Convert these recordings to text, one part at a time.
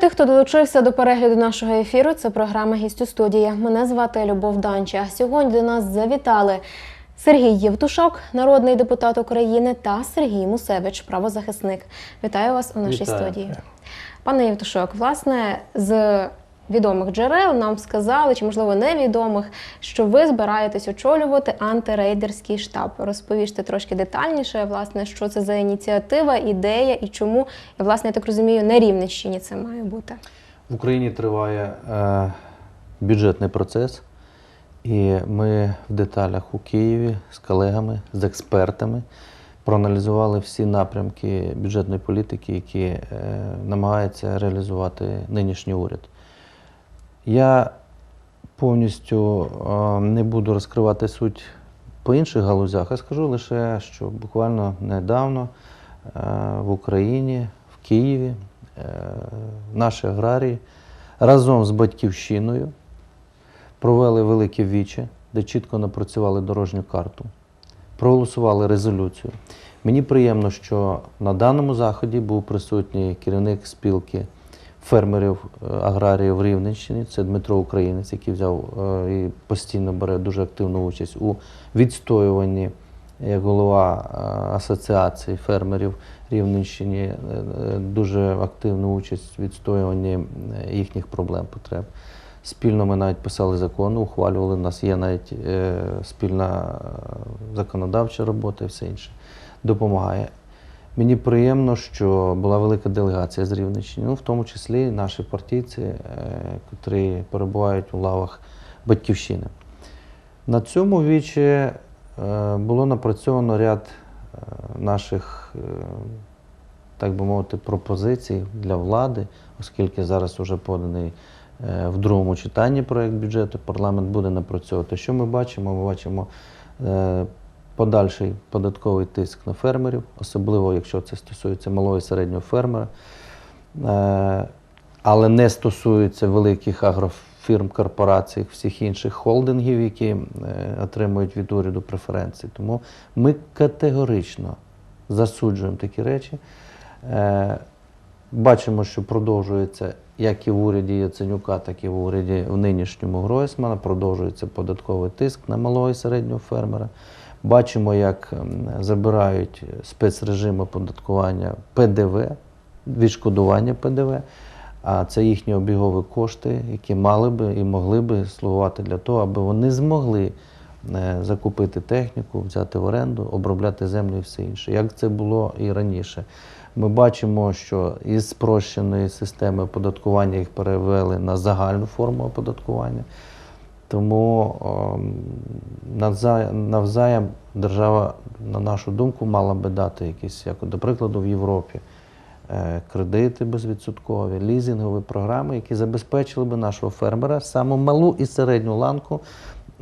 тих, хто долучився до перегляду нашого ефіру. Це програма «Гість у студії. Мене звати Любов Данча. Сьогодні до нас завітали Сергій Євтушок, народний депутат України, та Сергій Мусевич, правозахисник. Вітаю вас у нашій Вітаю. студії. Пане Євтушок, власне, з відомих джерел нам сказали, чи можливо невідомих, що ви збираєтесь очолювати антирейдерський штаб. Розповіжте трошки детальніше, власне, що це за ініціатива, ідея і чому, власне, я так розумію, на Рівненщині це має бути. В Україні триває е, бюджетний процес, і ми в деталях у Києві з колегами, з експертами проаналізували всі напрямки бюджетної політики, які е, намагається реалізувати нинішній уряд. Я повністю не буду розкривати суть по інших галузях, а скажу лише, що буквально недавно е, в Україні, в Києві, е, наші аграрії разом з батьківщиною провели велике віче, де чітко напрацювали дорожню карту, проголосували резолюцію. Мені приємно, що на даному заході був присутній керівник спілки фермерів е, аграріїв Рівненщини, це Дмитро Українець, який взяв е, і постійно бере дуже активну участь у відстоюванні як голова е, асоціації фермерів Рівненщини, дуже активну участь в відстоюванні їхніх проблем, потреб. Спільно ми навіть писали закон, ухвалювали. У нас є навіть спільна законодавча робота і все інше. Допомагає. Мені приємно, що була велика делегація з Рівненщини, ну, в тому числі наші партійці, е, котрі перебувають у лавах батьківщини. На цьому вічі е, було напрацьовано ряд е, наших, так би мовити, пропозицій для влади, оскільки зараз вже поданий в другому читанні проєкт бюджету, парламент буде напрацьовувати. Що ми бачимо? Ми бачимо подальший податковий тиск на фермерів, особливо якщо це стосується малого і середнього фермера. Е, але не стосується великих агрофірм, корпорацій, всіх інших холдингів, які е, отримують від уряду преференції. Тому ми категорично засуджуємо такі речі. Е, Бачимо, що продовжується як і в уряді Яценюка, так і в уряді в нинішньому Гройсмана, продовжується податковий тиск на малого і середнього фермера. Бачимо, як ем, забирають спецрежим оподаткування ПДВ, відшкодування ПДВ, а це їхні обігові кошти, які мали би і могли би слугувати для того, аби вони змогли е, закупити техніку, взяти в оренду, обробляти землю і все інше. Як це було і раніше. Ми бачимо, що із спрощеної системи оподаткування їх перевели на загальну форму оподаткування. Тому ем, навзаєм держава, на нашу думку, мала би дати якісь, як, до прикладу, в Європі е, кредити безвідсоткові, лізингові програми, які забезпечили би нашого фермера саму малу і середню ланку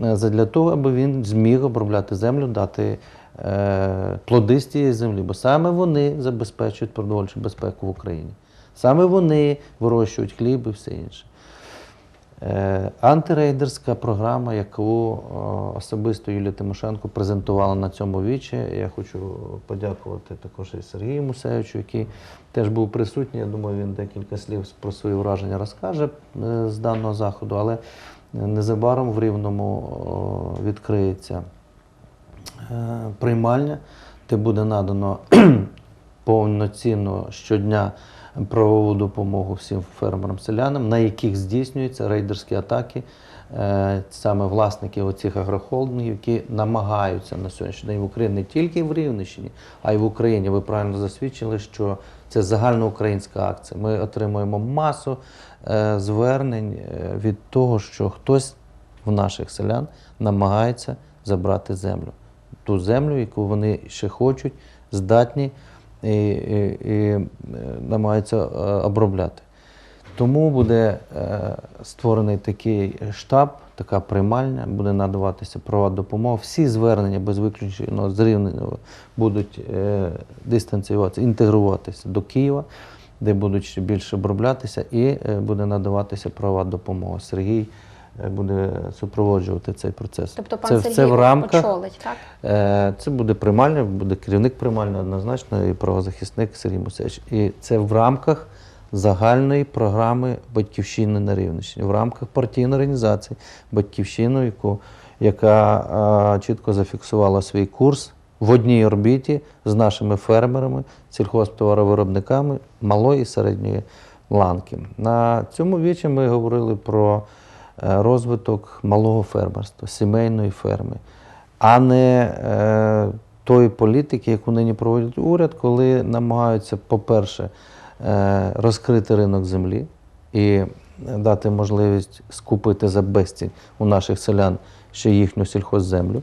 е, задля того, аби він зміг обробляти землю, дати е, плоди з тієї землі, бо саме вони забезпечують продовольчу безпеку в Україні. Саме вони вирощують хліб і все інше. Е, Антирейдерська програма, яку особисто Юлія Тимошенко презентувала на цьому вічі. Я хочу подякувати також і Сергію Мусевичу, який теж був присутній. Я думаю, він декілька слів про свої враження розкаже е, з даного заходу, але незабаром в Рівному відкриється е, приймальня, де буде надано повноцінно щодня правову допомогу всім фермерам селянам, на яких здійснюються рейдерські атаки. е, Саме власники оцих агрохолдингів, які намагаються на сьогоднішній день в Україні не тільки в Рівненщині, а й в Україні. Ви правильно засвідчили, що це загальноукраїнська акція. Ми отримуємо масу е, звернень е, від того, що хтось в наших селян намагається забрати землю. Ту землю, яку вони ще хочуть, здатні і, і, і е, намагаються е, обробляти. Тому буде е, створений такий штаб, така приймальня, буде надаватися права допомога. Всі звернення без виключення з будуть дистанціюватися, інтегруватися до Києва, де будуть більше оброблятися, і буде надаватися права допомоги. Сергій буде супроводжувати цей процес. Тобто пан це, Сергій це в рамках очолить, так? Е, Це буде приймальня, буде керівник приймальня однозначно і правозахисник Сергій Мусевич. І це в рамках загальної програми Батьківщини на Рівненщині в рамках партійної організації Батьківщину, яку, яка а, чітко зафіксувала свій курс в одній орбіті з нашими фермерами, сільхозтоваровиробниками малої і середньої ланки. На цьому вічі ми говорили про е, розвиток малого фермерства, сімейної ферми, а не е, тої політики, яку нині проводить уряд, коли намагаються, по-перше, е, розкрити ринок землі і дати можливість скупити за безцінь у наших селян ще їхню сільхозземлю.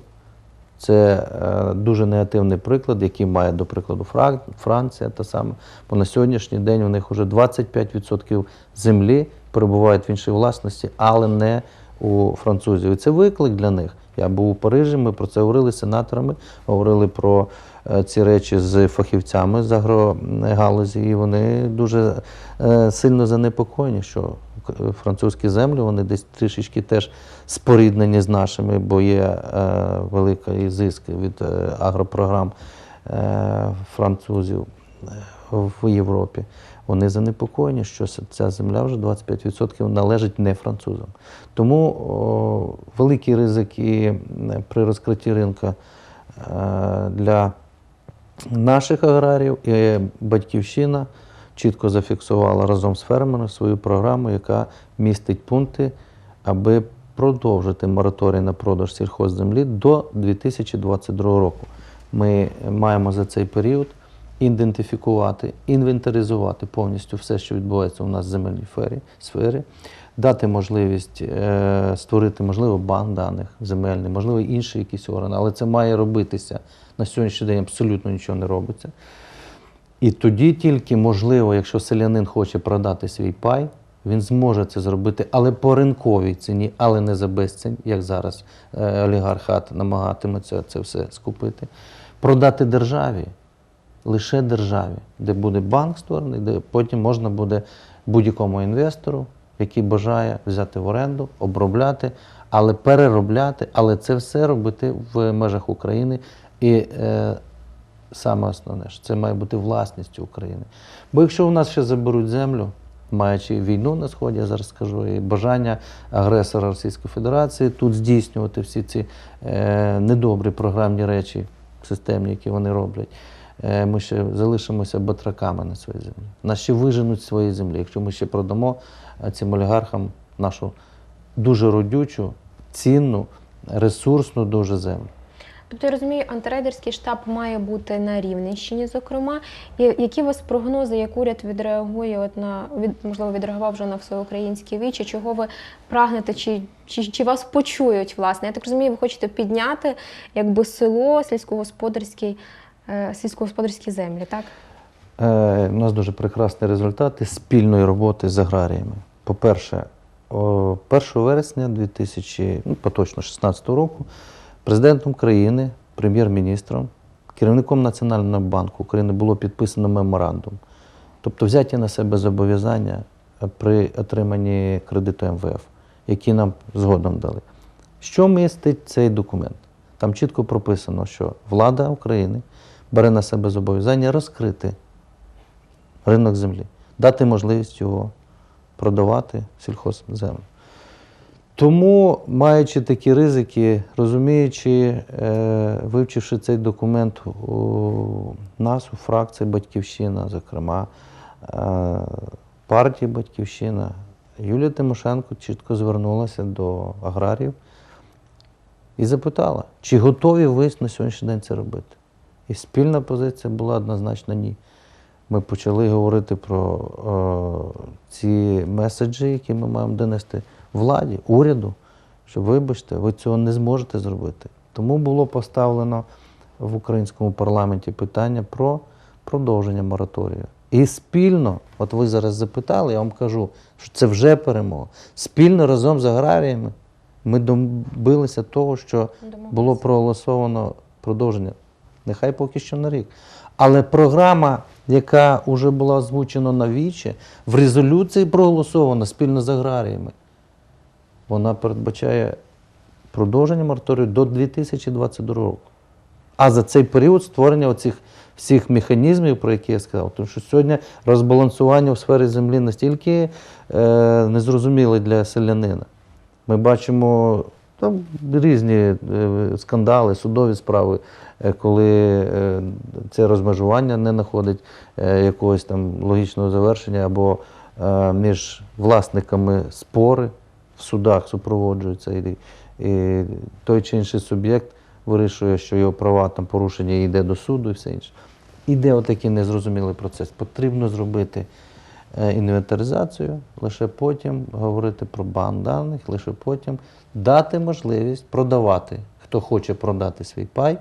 Це е, дуже негативний приклад, який має, до прикладу, Франція та саме. Бо на сьогоднішній день у них вже 25% землі перебувають в іншій власності, але не у французів. І це виклик для них. Я був у Парижі, ми про це говорили з сенаторами, говорили про е, ці речі з фахівцями з агрогалузі, і вони дуже е, сильно занепокоєні, що французькі землі вони десь трішечки теж споріднені з нашими, бо є е, великий зиск від агропрограм французів в Європі. Вони занепокоєні, що ця земля вже 25% належить не французам. Тому о, великий ризик і при розкритті ринку е, для наших аграріїв і батьківщина чітко зафіксувала разом з фермерами свою програму, яка містить пункти, аби продовжити мораторій на продаж сільхозземлі до 2022 року. Ми маємо за цей період ідентифікувати, інвентаризувати повністю все, що відбувається у нас в земельній фері, сфері, дати можливість е, створити, можливо, банк даних земельний, можливо, інший якийсь орган, але це має робитися. На сьогоднішній день абсолютно нічого не робиться. І тоді тільки можливо, якщо селянин хоче продати свій пай, він зможе це зробити, але по ринковій ціні, але не за безцінь, як зараз е, олігархат намагатиметься це все скупити. Продати державі, лише державі, де буде банк створений, де потім можна буде будь-якому інвестору, який бажає взяти в оренду, обробляти, але переробляти, але це все робити в межах України. І е, саме основне, що це має бути власністю України. Бо якщо у нас ще заберуть землю, маючи війну на сході, я зараз скажу, і бажання агресора Російської Федерації тут здійснювати всі ці е, недобрі програмні речі, системні, які вони роблять, ми ще залишимося батраками на своїй землі. Нас ще виженуть з своєї землі, якщо ми ще продамо е, цим олігархам нашу дуже родючу, цінну, ресурсну дуже землю. Тобто я розумію, антирейдерський штаб має бути на Рівненщині, зокрема. Які у вас прогнози, як уряд відреагує от на від можливо відреагував вже на всеукраїнські вічі? Чого ви прагнете? Чи, чи, чи вас почують власне? Я так розумію, ви хочете підняти якби село, сільськогосподарський, е, сільськогосподарські землі, так? Е, у нас дуже прекрасні результати спільної роботи з аграріями. По-перше, 1 вересня 2000, ну, поточно 16 року президентом країни, прем'єр-міністром, керівником Національного банку України було підписано меморандум. Тобто взяті на себе зобов'язання е, при отриманні кредиту МВФ, які нам згодом дали. Що містить цей документ? Там чітко прописано, що влада України бере на себе зобов'язання розкрити ринок землі, дати можливість його продавати сільхозземлю. Тому, маючи такі ризики, розуміючи, е, вивчивши цей документ у нас, у фракції Батьківщина, зокрема, е, партії Батьківщина, Юлія Тимошенко чітко звернулася до аграріїв і запитала, чи готові ви на сьогоднішній день це робити. І спільна позиція була однозначно ні. Ми почали говорити про е, ці меседжі, які ми маємо донести владі, уряду, що вибачте, ви цього не зможете зробити. Тому було поставлено в українському парламенті питання про продовження мораторію. І спільно, от ви зараз запитали, я вам кажу, що це вже перемога. Спільно разом з аграріями ми добилися того, що було проголосовано продовження. Нехай поки що на рік. Але програма, яка вже була озвучена на вічі, в резолюції проголосована спільно з аграріями. Вона передбачає продовження мораторію до 2022 року. А за цей період створення оцих всіх механізмів, про які я сказав, тому що сьогодні розбалансування в сфері землі настільки е, незрозуміле для селянина. Ми бачимо там різні е, скандали, судові справи, е, коли е, це розмежування не знаходить якогось там логічного завершення, або між власниками спори в судах супроводжуються, і, і той чи інший суб'єкт вирішує, що його права там порушені, і йде до суду і все інше. Іде отакий незрозумілий процес. Потрібно зробити інвентаризацію, лише потім говорити про банк даних, лише потім дати можливість продавати, хто хоче продати свій пай,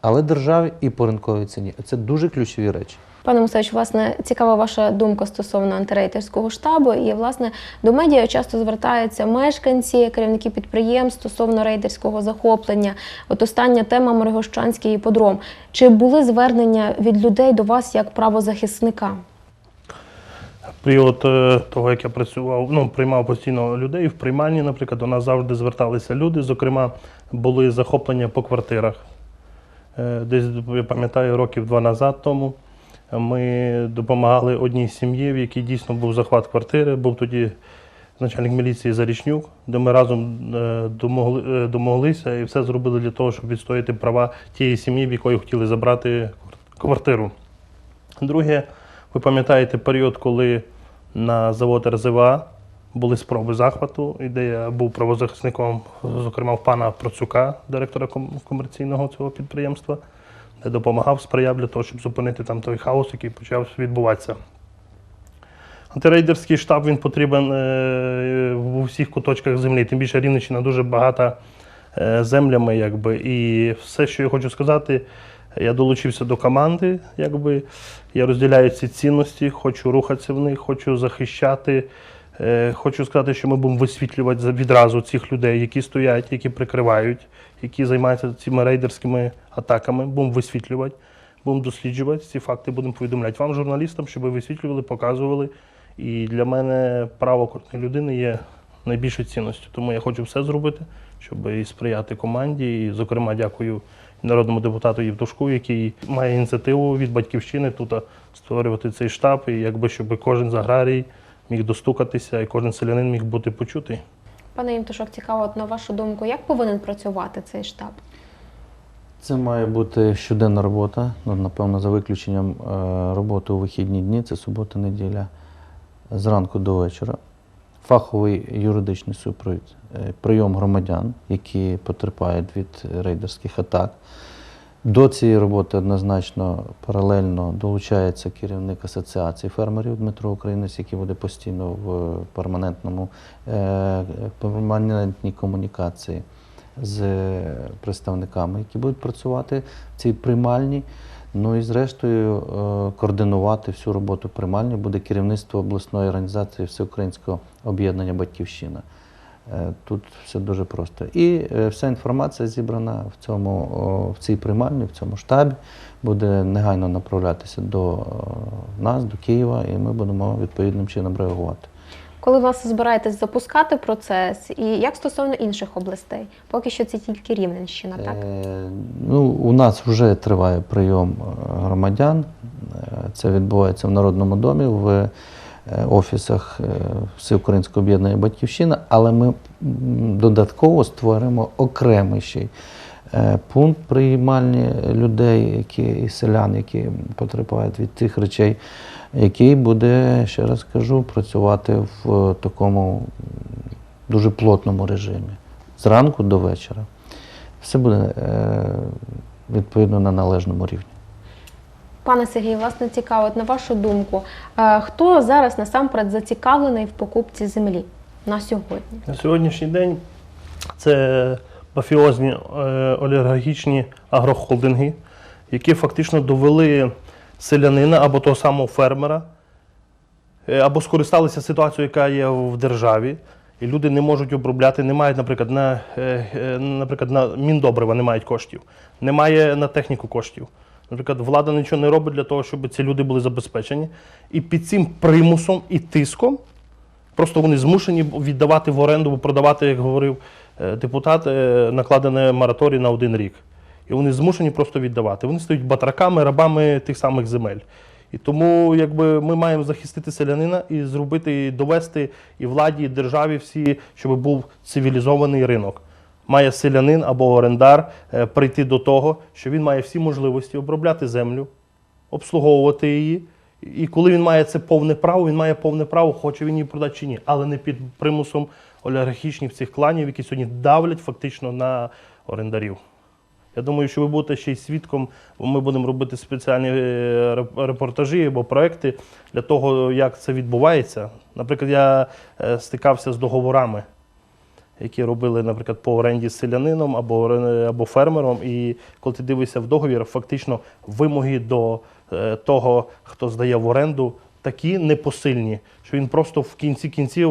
але державі і по ринковій ціні. Це дуже ключові речі. Пане Мусевич, власне, цікава ваша думка стосовно антирейтерського штабу. І, власне, до медіа часто звертаються мешканці, керівники підприємств стосовно рейдерського захоплення. От остання тема Моригощанський іподром. Чи були звернення від людей до вас як правозахисника? Період е, того, як я працював, ну, приймав постійно людей в приймальні, наприклад, до нас завжди зверталися люди. Зокрема, були захоплення по квартирах. Е, Десь, я пам'ятаю, років два назад тому ми допомагали одній сім'ї, в якій дійсно був захват квартири. Був тоді начальник міліції Зарічнюк, де ми разом е, домогли, домоглися і все зробили для того, щоб відстояти права тієї сім'ї, в якої хотіли забрати квартиру. Друге, ви пам'ятаєте період, коли на завод РЗВА були спроби захвату, і де я був правозахисником, зокрема в пана Процюка, директора комерційного цього підприємства, де допомагав, сприяв для того, щоб зупинити там той хаос, який почав відбуватися. Антирейдерський штаб він потрібен е, в усіх куточках землі. Тим більше Рівненщина дуже багата е, землями. Якби. І все, що я хочу сказати, я долучився до команди. Якби. Я розділяю ці цінності, хочу рухатися в них, хочу захищати. Е, Хочу сказати, що ми будемо висвітлювати відразу цих людей, які стоять, які прикривають, які займаються цими рейдерськими атаками. Будемо висвітлювати, будемо досліджувати ці факти, будемо повідомляти вам, журналістам, щоб ви висвітлювали, показували. І для мене право кожної людини є найбільшою цінністю. Тому я хочу все зробити, щоб і сприяти команді. І, зокрема, дякую народному депутату Євтушку, який має ініціативу від батьківщини тут створювати цей штаб, і якби щоб кожен з аграрій міг достукатися, і кожен селянин міг бути почутий. Пане Євтушок, цікаво, от на вашу думку, як повинен працювати цей штаб? Це має бути щоденна робота, ну, напевно, за виключенням е, роботи у вихідні дні, це субота, неділя, зранку до вечора. Фаховий юридичний супровід, прийом громадян, які потерпають від рейдерських атак. До цієї роботи однозначно паралельно долучається керівник асоціації фермерів Дмитро Українець, який буде постійно в перманентному е, перманентній комунікації з представниками, які будуть працювати в цій приймальні. Ну і зрештою е, координувати всю роботу приймальні буде керівництво обласної організації Всеукраїнського об'єднання Батьківщина. Е, Тут все дуже просто. І е, вся інформація зібрана в цьому в цій приймальні, в цьому штабі, буде негайно направлятися до е, нас, до Києва, і ми будемо відповідним чином реагувати. Коли вас збираєтесь запускати процес, і як стосовно інших областей? Поки що це тільки Рівненщина, так? Е, Ну, у нас вже триває прийом громадян. Це відбувається в Народному домі, в офісах е, Всеукраїнського об'єднання Батьківщина, але ми додатково створимо окремий ще е, пункт приймальні людей, які і селян, які потерпають від тих речей, який буде, ще раз кажу, працювати в такому дуже плотному режимі зранку до вечора. Все буде е, відповідно на належному рівні. Пане Сергію, власне цікаво, на вашу думку, е, хто зараз насамперед зацікавлений в покупці землі на сьогодні? На сьогоднішній день це мафіозні е, олігархічні агрохолдинги, які фактично довели селянина або того самого фермера, е, або скористалися ситуацією, яка є в державі. І люди не можуть обробляти, не мають, наприклад, на, наприклад, на міндобрива не мають коштів, немає на техніку коштів. Наприклад, влада нічого не робить для того, щоб ці люди були забезпечені. І під цим примусом і тиском Просто вони змушені віддавати в оренду, продавати, як говорив е, депутат, е, накладене мораторій на один рік. і вони змушені просто віддавати. Вони стають батраками, рабами тих самих земель. І тому якби ми маємо захистити селянина і зробити, довести і владі, і державі всі, щоб був цивілізований ринок. Має селянин або орендар е, прийти до того, що він має всі можливості обробляти землю, обслуговувати її. І коли він має це повне право, він має повне право, хоче він її продати чи ні, але не під примусом олігархічних цих кланів, які сьогодні давлять фактично на орендарів. Я думаю, що ви будете ще й свідком, бо ми будемо робити спеціальні е, репортажі або проекти для того, як це відбувається. Наприклад, я е, стикався з договорами, які робили, наприклад, по оренді з селянином або, або фермером. І коли ти дивишся в договір, фактично вимоги до е, того, хто здає в оренду, такі непосильні, що він просто в кінці кінців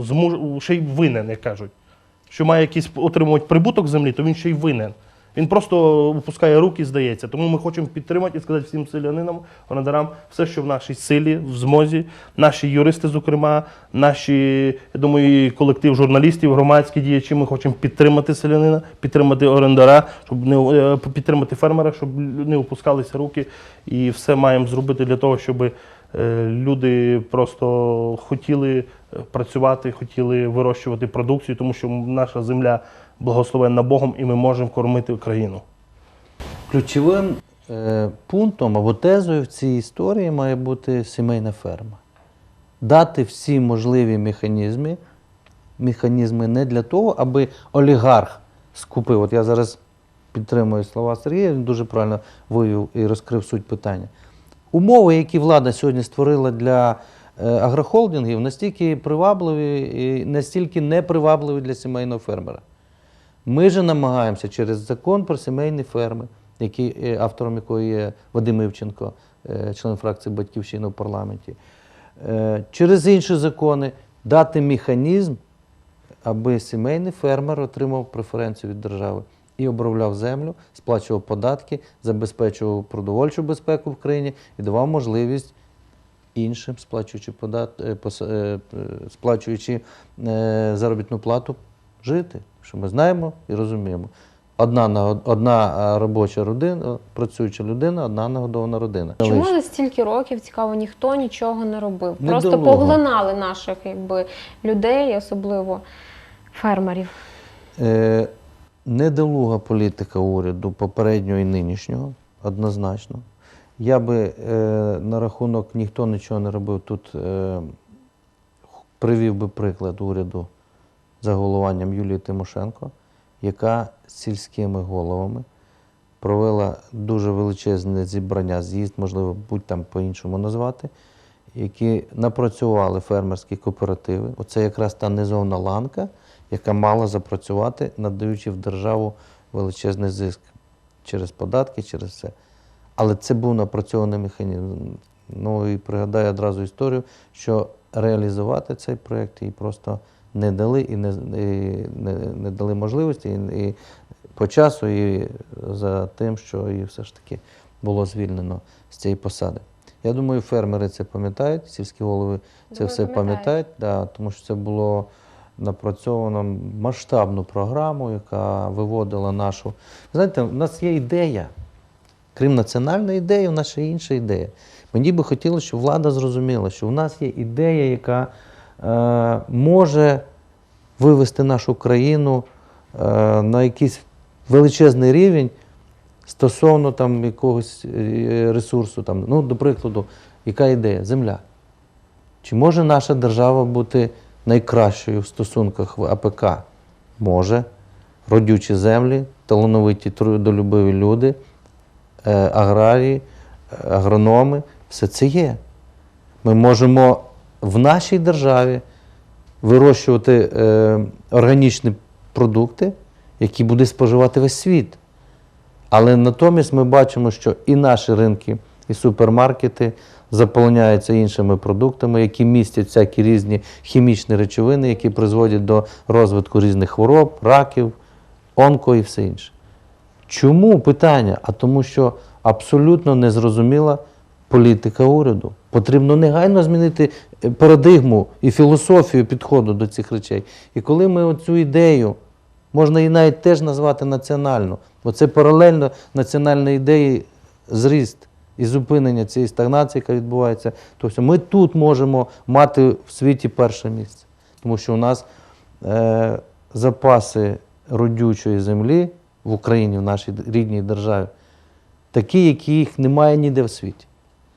змуж... ще й винен, як кажуть. Що має якийсь отримувати прибуток землі, то він ще й винен. Він просто опускає руки, здається. Тому ми хочемо підтримати і сказати всім селянинам, орендарам, все, що в нашій силі, в змозі, наші юристи, зокрема, наші, я думаю, колектив журналістів, громадські діячі. Ми хочемо підтримати селянина, підтримати орендара, щоб не е, підтримати фермера, щоб не опускалися руки. І все маємо зробити для того, щоб е, люди просто хотіли е, працювати, хотіли вирощувати продукцію, тому що наша земля благословенна Богом, і ми можемо кормити Україну. Ключовим е, пунктом або тезою в цій історії має бути сімейна ферма. Дати всі можливі механізми, механізми не для того, аби олігарх скупив. От я зараз підтримую слова Сергія, він дуже правильно вивів і розкрив суть питання. Умови, які влада сьогодні створила для е, агрохолдингів, настільки привабливі і настільки непривабливі для сімейного фермера. Ми же намагаємося через закон про сімейні ферми, який, е, автором якої є Вадим Івченко, е, член фракції Батьківщина в парламенті, е, через інші закони дати механізм, аби сімейний фермер отримав преференцію від держави і обробляв землю, сплачував податки, забезпечував продовольчу безпеку в країні і давав можливість іншим, сплачуючи, подат... сплачуючи заробітну плату, жити. Що ми знаємо і розуміємо. Одна, одна е, робоча родина, працююча людина, одна нагодована родина. Чому за стільки років цікаво ніхто нічого не робив? Просто Недолуго. поглинали наших якби, людей, особливо фермерів. Е, недолуга політика уряду попереднього і нинішнього, однозначно. Я би е, на рахунок ніхто нічого не робив тут, е, привів би приклад уряду за головуванням Юлії Тимошенко, яка з сільськими головами провела дуже величезне зібрання, з'їзд, можливо, будь там по-іншому назвати, які напрацювали фермерські кооперативи. Оце якраз та низовна ланка, яка мала запрацювати, надаючи в державу величезний зиск через податки, через все. Але це був напрацьований механізм. Ну і пригадаю одразу історію, що реалізувати цей проєкт їй просто не дали і не, і не, не дали можливості і, і по часу, і за тим, що її все ж таки було звільнено з цієї посади. Я думаю, фермери це пам'ятають, сільські голови це Думаю, все пам'ятають. да, тому що це було напрацьовано масштабну програму, яка виводила нашу. Знаєте, у нас є ідея. Крім національної ідеї, у нас ще інша ідея. Мені би хотілося, щоб влада зрозуміла, що в нас є ідея, яка може вивести нашу країну е, на якийсь величезний рівень стосовно там, якогось е, ресурсу. Там, ну, до прикладу, яка ідея? Земля. Чи може наша держава бути найкращою в стосунках в АПК? Може. Родючі землі, талановиті трудолюбиві люди, е, аграрії, е, агрономи, все це є. Ми можемо в нашій державі вирощувати е, органічні продукти, які буде споживати весь світ. Але натомість ми бачимо, що і наші ринки, і супермаркети заповняються іншими продуктами, які містять всякі різні хімічні речовини, які призводять до розвитку різних хвороб, раків, онко і все інше. Чому питання? А тому, що абсолютно незрозуміла політика уряду. Потрібно негайно змінити парадигму і філософію підходу до цих речей. І коли ми оцю ідею Можна її навіть теж назвати національну, бо це паралельно національної ідеї зріст і зупинення цієї стагнації, яка відбувається. Тобто ми тут можемо мати в світі перше місце, тому що у нас е, запаси родючої землі в Україні, в нашій рідній державі, такі, яких немає ніде в світі.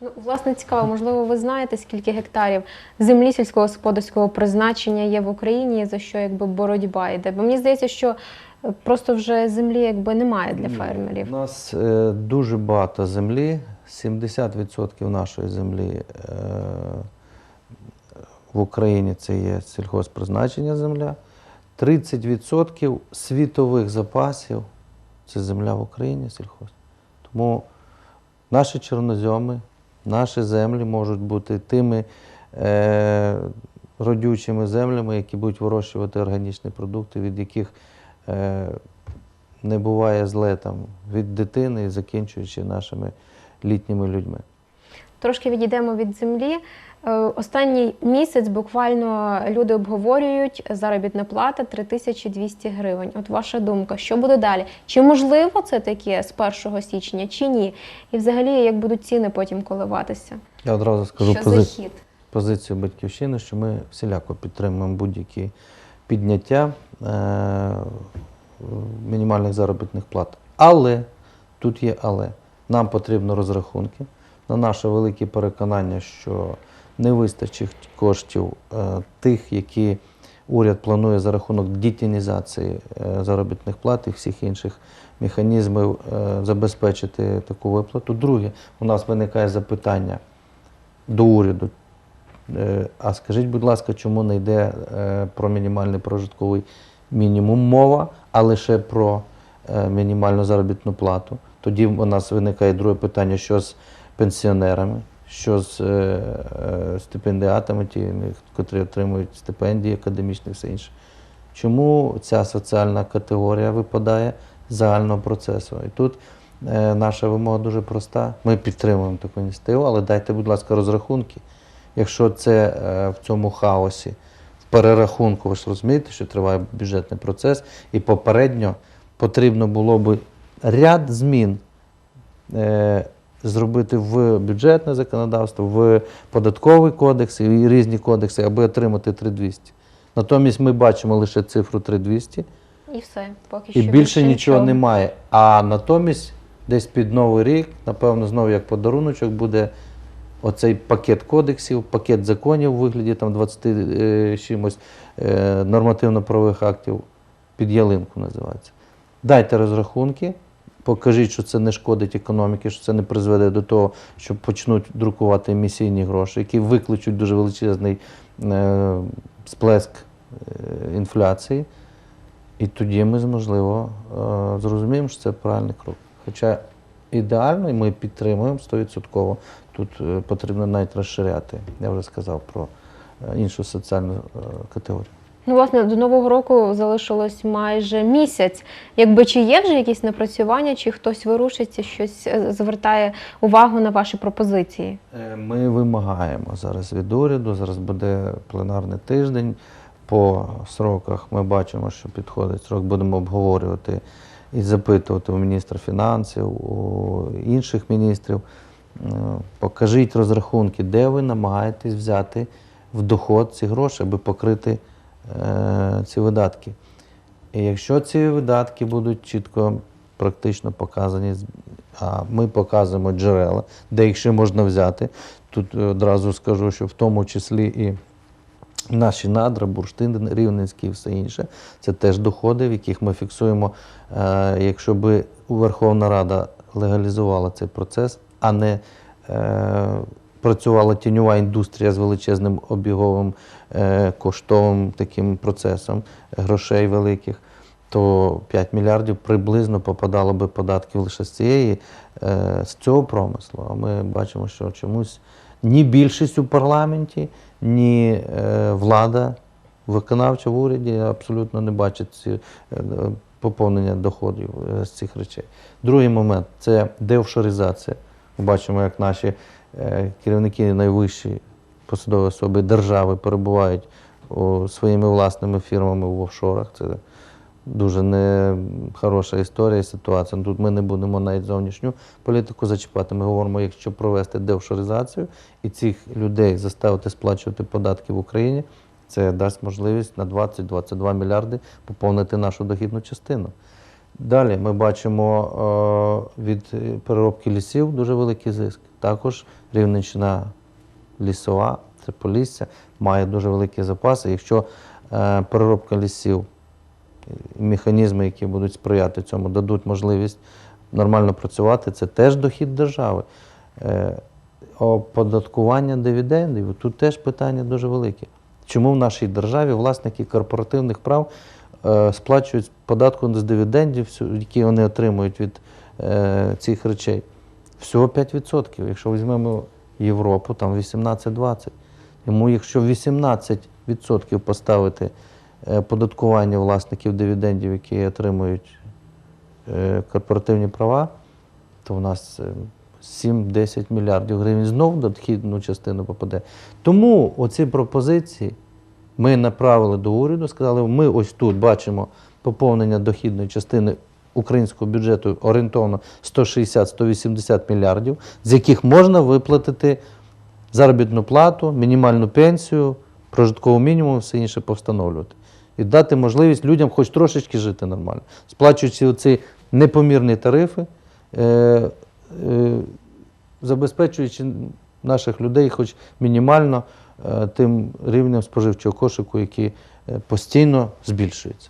Ну, власне, цікаво, можливо, ви знаєте, скільки гектарів землі сільськогосподарського призначення є в Україні, за що якби боротьба йде. Бо мені здається, що е, просто вже землі якби немає для У фермерів. нас е, дуже багато землі, 70% нашої землі е, в Україні це є сільхозпризначення земля. 30% світових запасів це земля в Україні сільхоз. Тому наші чорнозьоми, наші землі можуть бути тими е, родючими землями, які будуть вирощувати органічні продукти, від яких е, не буває зле там від дитини закінчуючи нашими літніми людьми. Трошки відійдемо від землі. Е, Останній місяць буквально люди обговорюють заробітна плата 3200 гривень. От ваша думка, що буде далі? Чи можливо це таке з 1 січня, чи ні? І взагалі, як будуть ціни потім коливатися? Я одразу скажу що пози- хід? позицію батьківщини, що ми всіляко підтримуємо будь-які підняття е, мінімальних заробітних плат. Але тут є але. Нам потрібно розрахунки. На наше велике переконання, що не вистачить коштів е, тих, які уряд планує за рахунок дітінізації е, заробітних плат і всіх інших механізмів е, забезпечити таку виплату. Друге, у нас виникає запитання до уряду. А скажіть, будь ласка, чому не йде про мінімальний прожитковий мінімум мова, а лише про мінімальну заробітну плату? Тоді у нас виникає друге питання, що з пенсіонерами, що з е, е, стипендіатами, ті, котрі отримують стипендії академічні і все інше. Чому ця соціальна категорія випадає з загального процесу? І тут е, наша вимога дуже проста. Ми підтримуємо таку ініціативу, але дайте, будь ласка, розрахунки. Якщо це в цьому хаосі, в перерахунку, ви ж розумієте, що триває бюджетний процес, і попередньо потрібно було би ряд змін зробити в бюджетне законодавство, в податковий кодекс і різні кодекси, аби отримати 3200. Натомість ми бачимо лише цифру 3200, І все, поки що. і більше нічого немає. А натомість, десь під Новий рік, напевно, знову як подаруночок буде оцей пакет кодексів, пакет законів у вигляді там 20 е, чимось е, нормативно-правових актів під ялинку називається. Дайте розрахунки, покажіть, що це не шкодить економіці, що це не призведе до того, що почнуть друкувати емісійні гроші, які викличуть дуже величезний е, сплеск е, інфляції. І тоді ми, можливо, е, зрозуміємо, що це правильний крок. Хоча ідеально, ми підтримуємо 100%. Тут потрібно навіть розширяти. Я вже сказав про іншу соціальну категорію. Ну, власне, до нового року залишилось майже місяць. Якби чи є вже якісь напрацювання, чи хтось вирушиться, щось е, звертає увагу на ваші пропозиції? Е, Ми вимагаємо зараз від уряду. Зараз буде пленарний тиждень. По сроках ми бачимо, що підходить срок. Будемо обговорювати і запитувати у міністра фінансів, у інших міністрів. Е, Покажіть розрахунки, де ви намагаєтесь взяти в доход ці гроші, аби покрити ці видатки. І якщо ці видатки будуть чітко практично показані, а ми показуємо джерела, де їх ще можна взяти. Тут одразу скажу, що в тому числі і наші надра, бурштин, рівненський і все інше, це теж доходи, в яких ми фіксуємо, е, якщо би Верховна Рада легалізувала цей процес, а не е, працювала тіньова індустрія з величезним обіговим е, коштовим таким процесом грошей великих, то 5 мільярдів приблизно попадало би податків лише з цієї, е, з цього промислу. А ми бачимо, що чомусь ні більшість у парламенті, ні е, влада виконавча в уряді абсолютно не е, поповнення доходів з цих речей. Другий момент це деофшоризація. Ми бачимо, як наші керівники найвищі посадові особи держави перебувають своїми власними фірмами в офшорах. Це дуже не хороша історія ситуація. Тут ми не будемо навіть зовнішню політику зачіпати. Ми говоримо, якщо провести деофшоризацію і цих людей заставити сплачувати податки в Україні, це дасть можливість на 20-22 мільярди поповнити нашу дохідну частину. Далі ми бачимо е, від переробки лісів дуже великий зиск. Також Рівненщина лісова, це Полісся, має дуже великі запаси. Якщо е, переробка лісів, механізми, які будуть сприяти цьому, дадуть можливість нормально працювати, це теж дохід держави. Е, оподаткування дивідендів, тут теж питання дуже велике. Чому в нашій державі власники корпоративних прав сплачують податку з дивідендів, які вони отримують від е, цих речей? Всього 5%. Якщо візьмемо Європу, там 18-20%. Тому якщо 18% поставити е, податкування власників дивідендів, які отримують е, корпоративні права, то в нас е, 7-10 мільярдів гривень знов дохідну частину попаде. Тому оці пропозиції ми направили до уряду, сказали, ми ось тут бачимо поповнення дохідної частини українського бюджету орієнтовно 160-180 мільярдів, з яких можна виплатити заробітну плату, мінімальну пенсію, прожитковий мінімум, все інше повстановлювати. І дати можливість людям хоч трошечки жити нормально, сплачуючи оці непомірні тарифи, е, е, забезпечуючи наших людей хоч мінімально тим рівнем споживчого кошику, який е, постійно збільшується.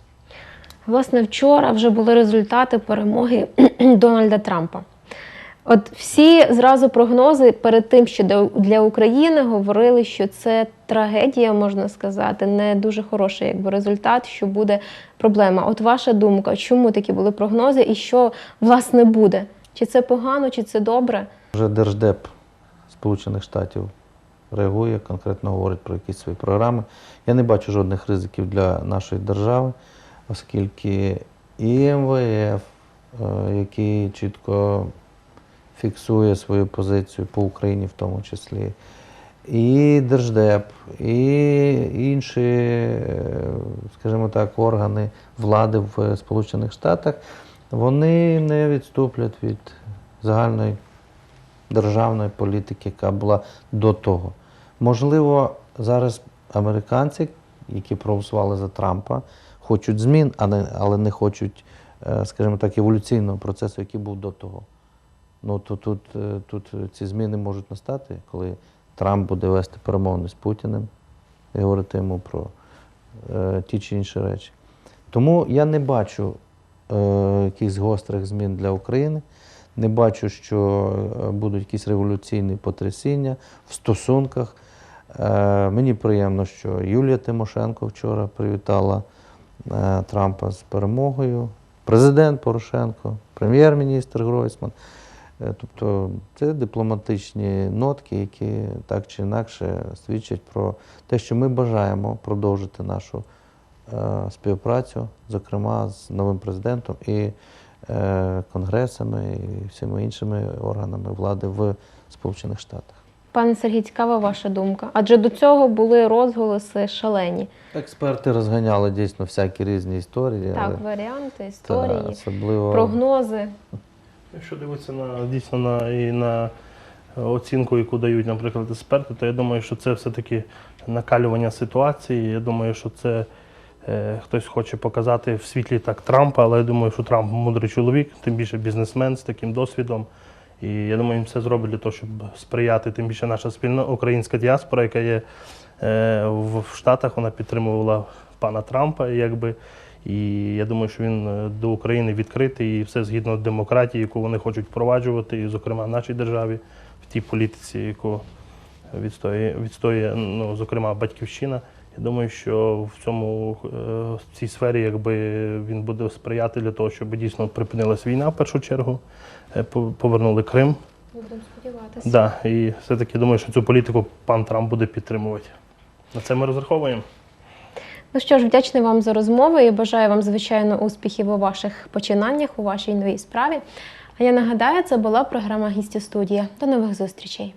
Власне, вчора вже були результати перемоги Дональда Трампа. От всі зразу прогнози перед тим, що для України говорили, що це трагедія, можна сказати, не дуже хороший якби, результат, що буде проблема. От ваша думка, чому такі були прогнози і що власне буде? Чи це погано, чи це добре? Вже Держдеп Сполучених Штатів реагує, конкретно говорить про якісь свої програми. Я не бачу жодних ризиків для нашої держави, оскільки і МВФ, е, який чітко фіксує свою позицію по Україні в тому числі, і Держдеп, і інші, е, скажімо так, органи влади в Сполучених Штатах, вони не відступлять від загальної державної політики, яка була до того. Можливо, зараз американці, які проголосували за Трампа, хочуть змін, але не хочуть, е, скажімо так, еволюційного процесу, який був до того. Ну, то тут, е, тут ці зміни можуть настати, коли Трамп буде вести перемовини з Путіним і говорити йому про е, ті чи інші речі. Тому я не бачу е, якихось гострих змін для України. Не бачу, що е, будуть якісь революційні потрясіння в стосунках. Е, мені приємно, що Юлія Тимошенко вчора привітала е, Трампа з перемогою, президент Порошенко, прем'єр-міністр Гройсман. Е, Тобто це дипломатичні нотки, які так чи інакше свідчать про те, що ми бажаємо продовжити нашу співпрацю, зокрема з новим президентом і конгресами, і всіма іншими органами влади в Сполучених Штатах. Пане Сергій, цікава ваша думка. Адже до цього були розголоси шалені. Експерти розганяли дійсно всякі різні історії, Так, але варіанти, та, історії, особливо прогнози. Якщо дивитися на дійсно на і на оцінку, яку дають, наприклад, експерти, то я думаю, що це все-таки накалювання ситуації. Я думаю, що це е, хтось хоче показати в світлі так Трампа, але я думаю, що Трамп мудрий чоловік, тим більше бізнесмен з таким досвідом. І я думаю, він все зробить для того, щоб сприяти, тим більше наша спільна українська діаспора, яка є е, в Штатах, вона підтримувала пана Трампа, якби. І я думаю, що він е, до України відкритий і все згідно демократії, яку вони хочуть впроваджувати, і, зокрема, в нашій державі, в тій політиці, яку відстоює, відстоює ну, зокрема, батьківщина. Я думаю, що в цьому е, в цій сфері якби він буде сприяти для того, щоб дійсно припинилась війна в першу чергу, повернули Крим. Будемо сподіватися. Да, і все-таки думаю, що цю політику пан Трамп буде підтримувати. На це ми розраховуємо. Ну що ж, вдячний вам за розмову і бажаю вам, звичайно, успіхів у ваших починаннях, у вашій новій справі. А я нагадаю, це була програма «Гісті студія. До нових зустрічей.